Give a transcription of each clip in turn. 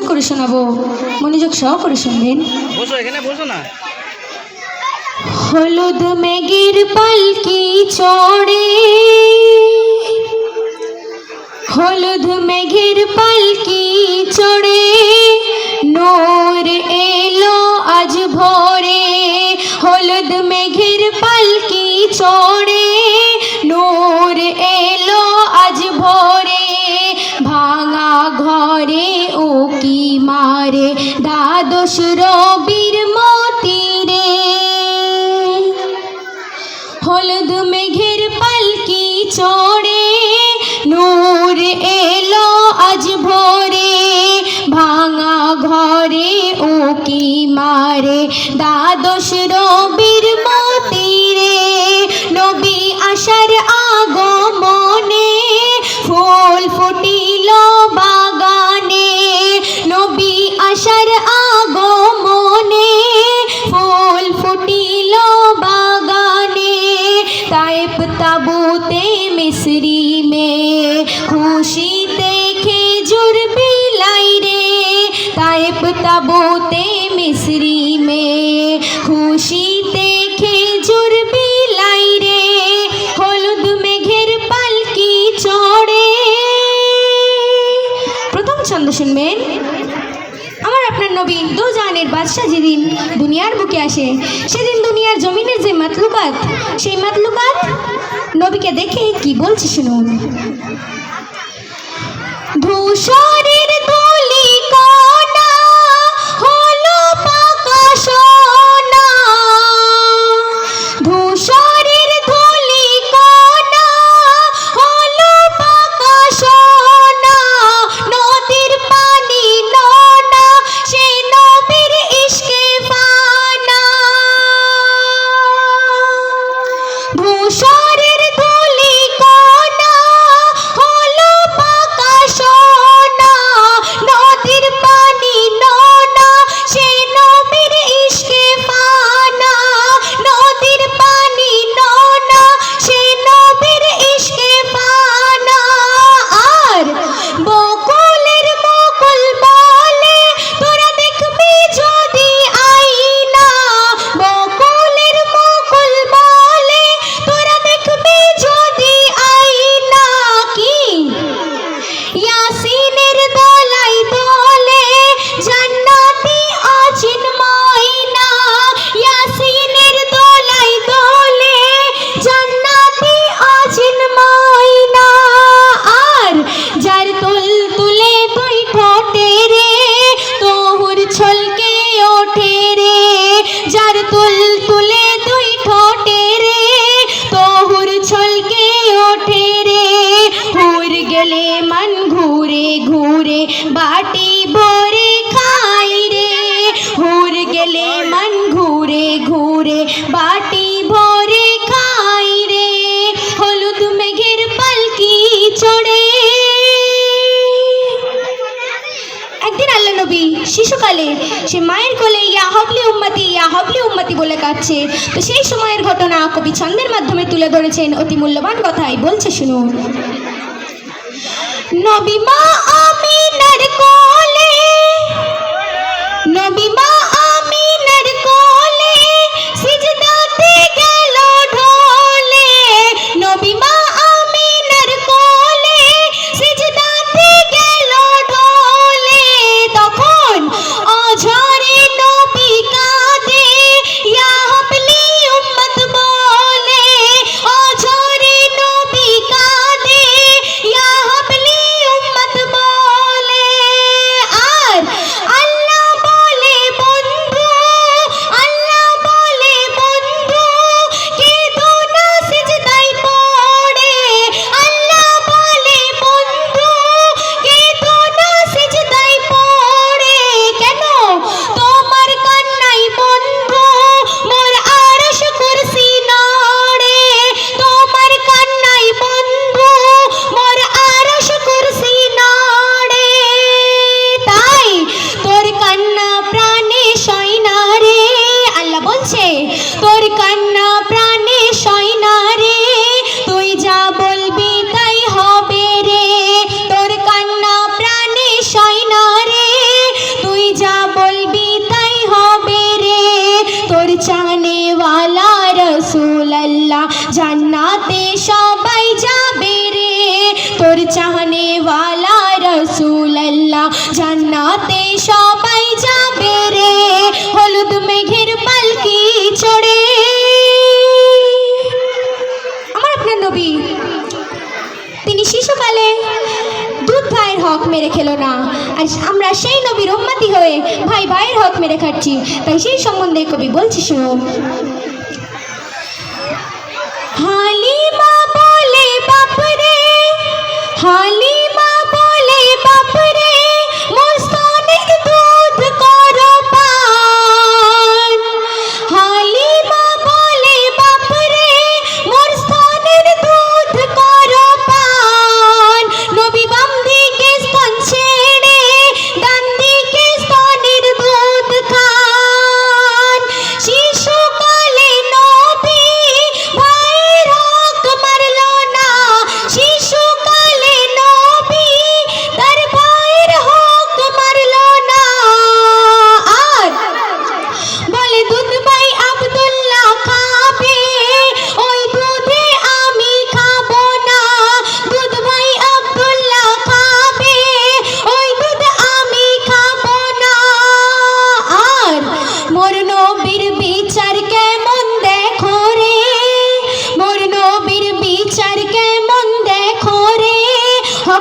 পরিবেশন করে শোনাবো। মনোযোগ শুনবেন। বসো এখানে বসো না। হলুদ মেঘের পালকি চড়ে। হলুদ মেঘের পালকি চড়ে। নোর এলো আজ ভোরে। হলুদ মেঘের পালকি চড়ে। নোর এলো আজ ভোরে। কি মারে, দ্বাদশ রবির মতিরে হলুদ মেঘের পালকি চড়ে, নূর এলো আজ ভোরে। ভাঙা ঘরে ও কি মারে, দ্বাদশ রবির তাবুতে মে, খুশিতে হলুদ মেঘের পালকি চড়ে। শুনবেন। আমার আপনার নবী দু জাহানের বাদশাহ যেদিন দুনিয়ার বুকে আসে, সেদিন দুনিয়ার জমিনের যে মাতলুকাত সেই মাতলুকাত নবীকে দেখে কি বলছে শুনুন। ধূসরের ঘুরে ঘুরে বাটি ভরে খাই রে। হুর গেলে মন ঘুরে ঘুরে বাটি ভরে খাই রে। হলুদ মেঘের পালকি চড়ে। একদিন আল্লাহ নবী শিশুকালে সে মায়ের কোলে ইয়া হবলি উম্মতি, ইয়া হবলি উম্মতি বলে কাঁদছে। তো সেই সময়ের ঘটনা কবি ছন্দের মাধ্যমে তুলে ধরেছেন অতি মূল্যবান কথাই। বলছে শুনুন। নবী মা আমিনার নবী না। আর আমরা সেই নবীর উম্মাতি হয়ে ভাই ভাইয়ের হক মেরে খাচ্ছি তাই সেই সম্বন্ধে কবি বলছি শুনুন হালিমা বলে বাপরে হালিমা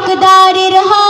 হকদারের হয়